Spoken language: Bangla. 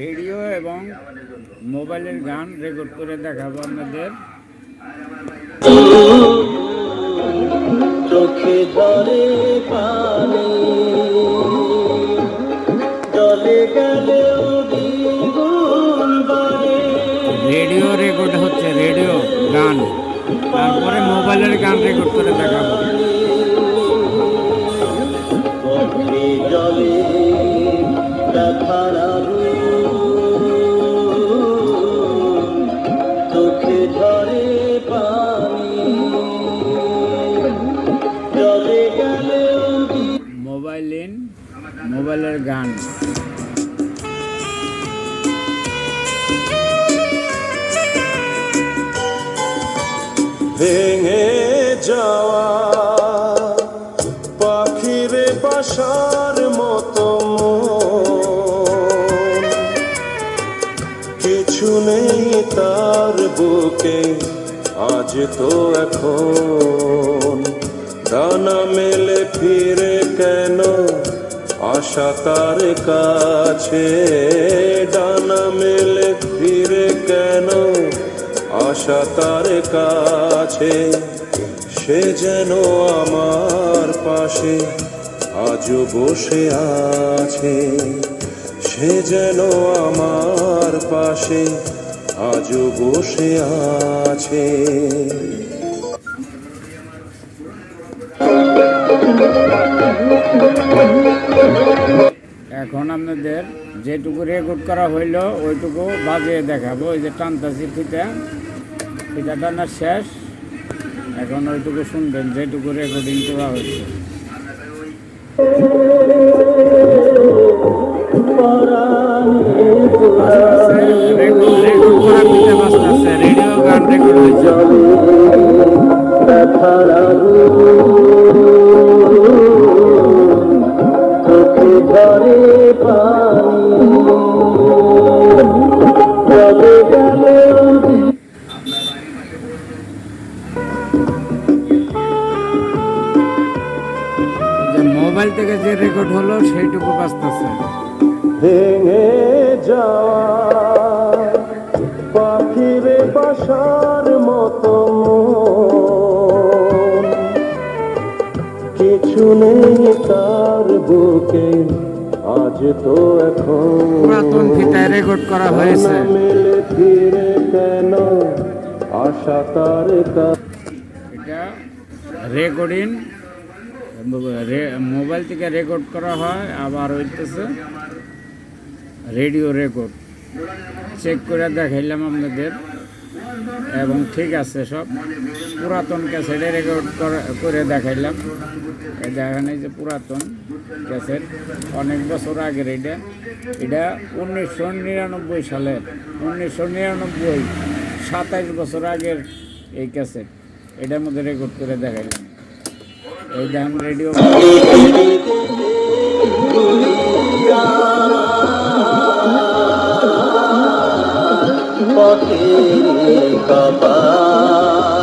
রেডিও এবং মোবাইলের গান রেকর্ড করে দেখাবো আপনাদের। চোখে ধরে পানি জলে গেলে রেডিও রেকর্ড হচ্ছে রেডিও গান তারপরে মোবাইলের গান রেকর্ড করে দেখাবো। পানি। মোবাইলের গান। ভেঙে যাওয়া পাখিরে বাসার মতো নেই তার বুকে। আজ তো এখন ডানা মেলে ফিরে কেন? আশা তার কাছে ডানা মেলে ফিরে কেন? আশা তার কাছে সে যেন আমার পাশে আজও বসে আছে। সে যেন আমার পাশে আজও বসে আছে। এখন আপনাদের যেটুকু রেকর্ড করা হইল ওইটুকু বাজিয়ে দেখাবো। ওই যে টানতাছি ফিতা ফিতা টানার শেষ। এখন ওইটুকু শুনবেন যেটুকু রেকর্ডিং করা হয়েছে গেলে যে মোবাইল থেকে যে রেকর্ড হলো সেইটুকু বাজতেছে ভেঙে যাওয়া পাখিরে বাসার মতো কিছু নেই তার বুকে আজ তো এখন পুরাতন ফিতায় রেকর্ড করা হয়েছে। মেলে ফিরে কেন? আশা তার এটা রেকর্ডিং মোবাইল থেকে রেকর্ড করা হয় আবার হইতেছে রেডিও রেকর্ড চেক করে দেখাইলাম আপনাদের। এবং ঠিক আছে সব। পুরাতন ক্যাসেটে রেকর্ড করে দেখাইলাম। দেখেন এই যে পুরাতন ক্যাসেট। অনেক বছর আগের এটা। এটা উনিশশো নিরানব্বই সালের। উনিশশো নিরানব্বই, সাতাইশ বছর আগের এই ক্যাসেট। এটার মধ্যে রেকর্ড করে দেখাইলাম। এই দেখেন রেডিও পথের কপাল